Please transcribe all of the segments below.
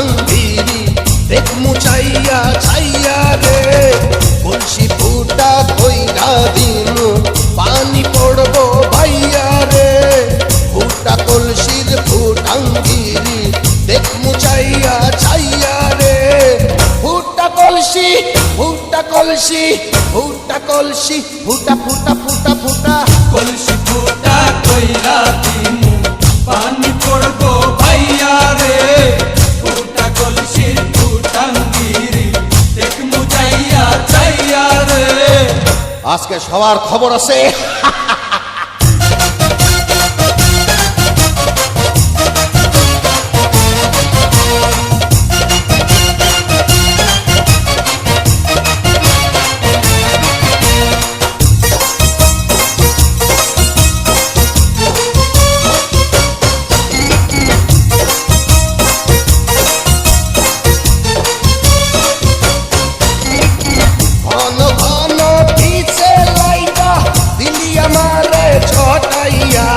ফুটাঙ্গিরি দেখ মুচাইয়া ছাইয়া রে। কলসি ফুটা কইরা দিমু পানি পড়ব ভাইয়া রে। ফুটা কলসির ফুটাঙ্গিরি দেখ মুচাইয়া ছাইয়া রে। ফুটা কলসি ফুটা কলসি ফুটা কলসি, ফুটা ফুটা ফুটা ফুটা। কলসি ফুটা কইরা দিমু পানি আজকে সবার খবর আছে। আমারে ছটাইয়া।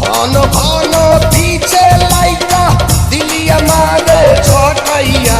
ঘন ঘন পিছে লাইকা দিলি আমারে ছটাইয়া।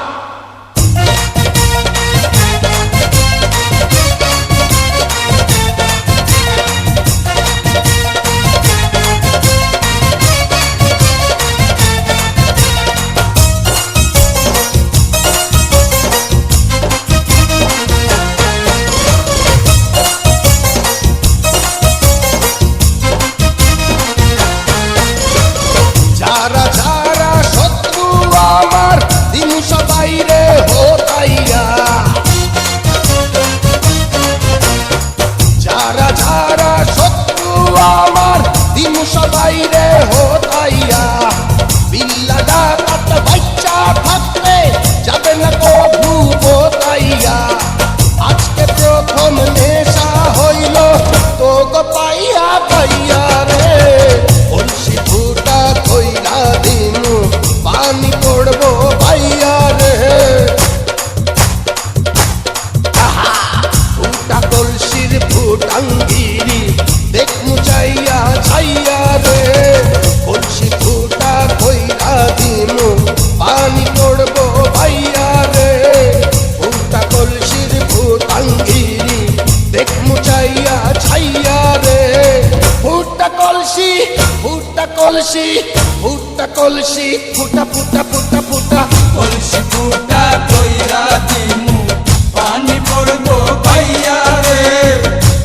যারা কলসি, ফুটা কলসি ফুটা কলসি, ফুটা ফুটা ফুটা ফুটা কলসি। ফুটা কইরা দিমু, পানি পড়ব পাইয়া রে।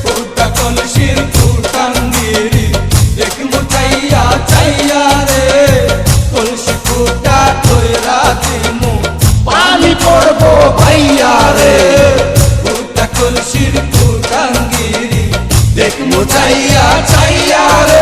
ফুটা কলসির ফুটান দিরি দেখমু চাইয়া চাইয়া রে। কলসি ফুটা কইরা দিমু, পানি পড়ব পাইয়া রে। ফুটা কলসির ফুটান দিরি দেখমু চাইয়া চাইয়া রে।